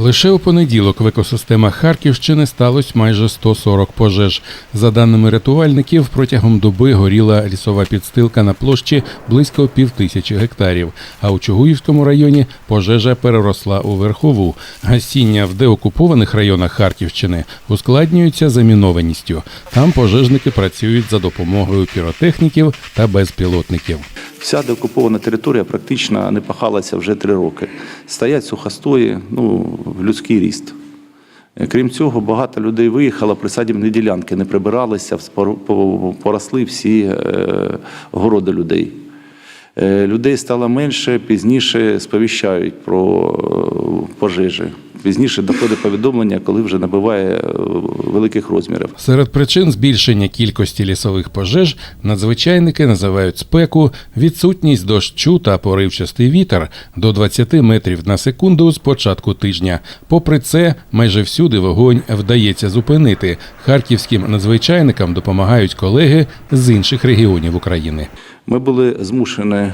Лише у понеділок в екосистемах Харківщини сталося майже 140 пожеж. За даними рятувальників, протягом доби горіла лісова підстилка на площі близько півтисячі гектарів. А у Чугуївському районі пожежа переросла у верхову. Гасіння в деокупованих районах Харківщини ускладнюється замінованістю. Там пожежники працюють за допомогою піротехніків та безпілотників. Вся деокупована територія практично не пахалася вже три роки. Стоять сухостої, ну, в людський ріст. Е, Крім цього, багато людей виїхало, присадібні ділянки не прибиралися, поросли всі е, городи людей. Е, Людей стало менше, пізніше сповіщають про пожежі. Пізніше доходить повідомлення, коли вже набиває е, великих розмірів. Серед причин збільшення кількості лісових пожеж надзвичайники називають спеку, відсутність дощу та поривчастий вітер до 20 метрів на секунду з початку тижня. Попри це, майже всюди вогонь вдається зупинити. Харківським надзвичайникам допомагають колеги з інших регіонів України. Ми були змушені е,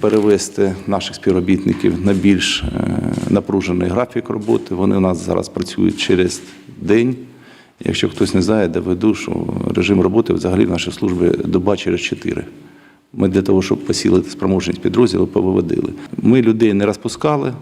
перевести наших співробітників на більш е, напружений графік роботи. Вони у нас зараз працюють через день. Якщо хтось не знає, доведу, що режим роботи взагалі в нашій службі доба через чотири. Ми для того, щоб посілити спроможність підрозділу, повиводили. Ми людей не розпускали.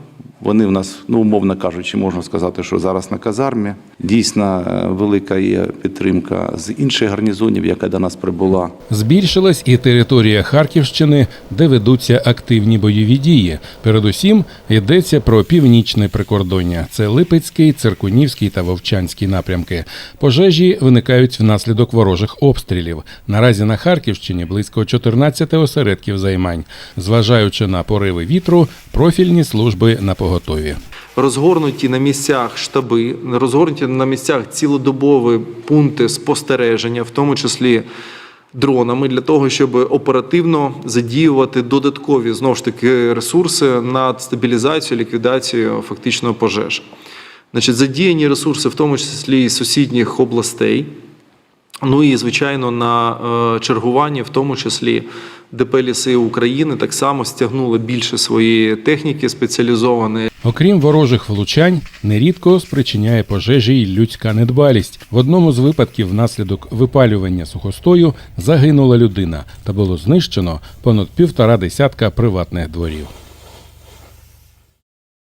Вони в нас, ну умовно кажучи, можна сказати, що зараз на казармі. Дійсно, велика є підтримка з інших гарнізонів, яка до нас прибула. Збільшилась і територія Харківщини, де ведуться активні бойові дії. Передусім йдеться про північне прикордоння. Це Липецький, Циркунівський та Вовчанський напрямки. Пожежі виникають внаслідок ворожих обстрілів. Наразі на Харківщині близько 14 осередків займань. Зважаючи на пориви вітру, профільні служби на поготові. Розгорнуті на місцях штаби, розгорнуті на місцях цілодобові пункти спостереження, в тому числі дронами, для того, щоб оперативно задіювати додаткові знову ж таки ресурси на стабілізацію, ліквідацію фактично пожеж. Значить, задіяні ресурси, в тому числі і сусідніх областей. Ну і звичайно на е, чергуванні, в тому числі ДП «Ліси України, так само стягнули більше своєї техніки спеціалізованої. Окрім ворожих влучань, нерідко спричиняє пожежі й людська недбалість. В одному з випадків внаслідок випалювання сухостою загинула людина та було знищено понад півтора десятка приватних дворів.